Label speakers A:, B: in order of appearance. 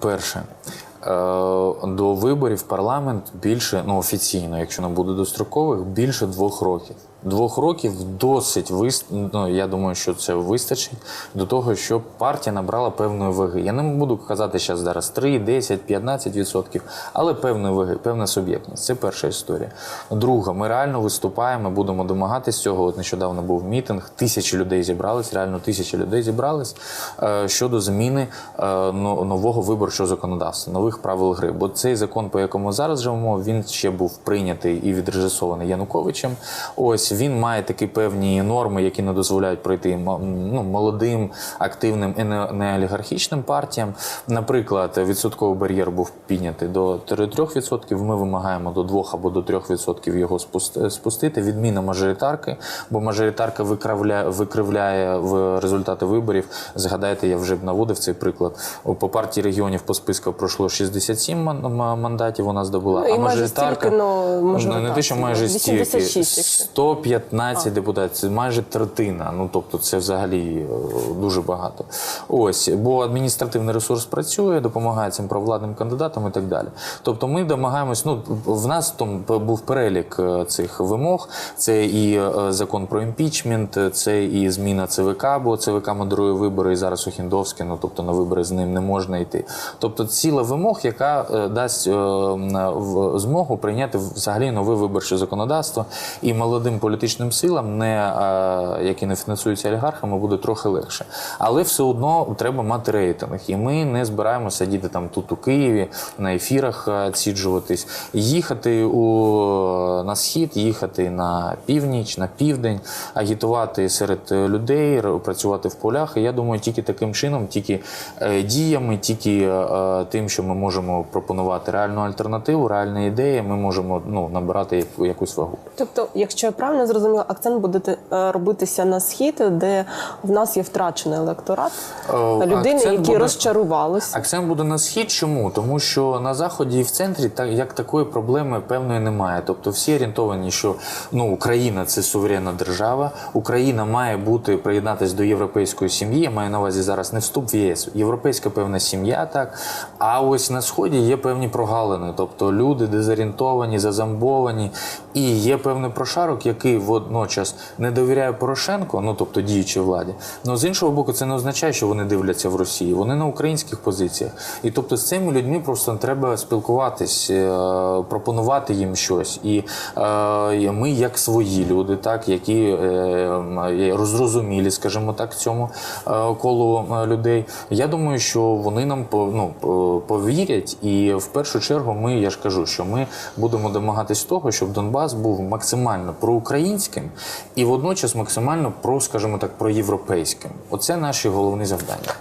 A: Перше, до виборів парламент більше, ну офіційно, якщо не буде дострокових, більше двох років. Двох років досить вис... ну, я думаю, що це вистачить до того, щоб партія набрала певної ваги. Я не буду казати зараз зараз 3, 10, 15 відсотків, але певної ваги, певна суб'єктність. Це перша історія. Друга, ми реально виступаємо, будемо домагатись цього. От нещодавно був мітинг, тисячі людей зібрались, реально тисячі людей зібрались е, щодо зміни е, нового виборчого законодавства, нових правил гри. Бо цей закон, по якому зараз живемо, він ще був прийнятий і відрежисований Януковичем. Ось він має такі певні норми, які не дозволяють пройти ну, молодим, активним і неолігархічним партіям. Наприклад, відсотковий бар'єр був піднятий до 3%. Ми вимагаємо до 2 або до 3% його спусти- спустити. Відміна мажоритарки, бо мажоритарка викривляє, в результати виборів. Згадайте, я вже б наводив цей приклад. По партії регіонів по списку пройшло 67 ман- м- мандатів. Вона здобула.
B: Ну, і
A: а мажоритарка
B: стільки, ну,
A: ну, не те, що майже стільки
B: 86, якщо.
A: 115 депутатів, це майже третина. Ну тобто, це взагалі е, дуже багато. Ось, бо адміністративний ресурс працює, допомагає цим провладним кандидатам і так далі. Тобто, ми домагаємось. Ну в нас там був перелік е, цих вимог. Це і е, закон про імпічмент, це і зміна ЦВК, бо ЦВК модерує вибори, і зараз Охіндовський, ну тобто на вибори з ним не можна йти. Тобто, ціла вимог, яка е, дасть е, в- змогу прийняти взагалі нове виборче законодавство, і молодим політичним силам, не, е, які не фінансуються олігархами, буде трохи легше. Але все одно треба мати рейтинг. І ми не збираємося сидіти там тут у Києві, на ефірах е, ціджуватись, їхати у, на схід, їхати на північ, на південь, агітувати серед е, людей, працювати в полях. І я думаю, тільки таким чином, тільки е, діями, тільки е, тим, що ми можемо пропонувати реальну альтернативу, реальні ідеї, ми можемо ну, набирати якусь вагу.
B: Тобто, якщо я правильно зрозуміла, акцент буде е, робитися на схід, де в нас є втрачений електорат,
A: Е,
B: людини, які
A: буде-
B: розчарувалися.
A: Акцент буде на схід. Чому? Тому що на заході і в центрі так як такої проблеми певної немає. Тобто всі орієнтовані, що ну Україна це суверенна держава. Україна має бути приєднатися до європейської сім'ї. Я маю на увазі зараз не вступ в ЄС, європейська певна сім'я, так. А ось на сході є певні прогалини, тобто люди дезорієнтовані, зазамбовані, і є певний прошарок, який водночас не довіряє Порошенку, ну тобто діючій владі. Ну з іншого боку, це не означає, що вони дивляться в Росії. Вони на українських позиціях. І тобто з цими людьми просто треба спілкуватись, е, пропонувати їм щось. І е, ми, як свої люди, так які е, розрозумілі, скажімо так, цьому колу людей. Я думаю, що вони нам ну, по- повірять, і в першу чергу ми, я ж кажу, що ми будемо домагатись того, щоб Донбас був максимально проукраїнським і водночас максимально про, скажімо так, проєвропейським. Оце наші головні завдання.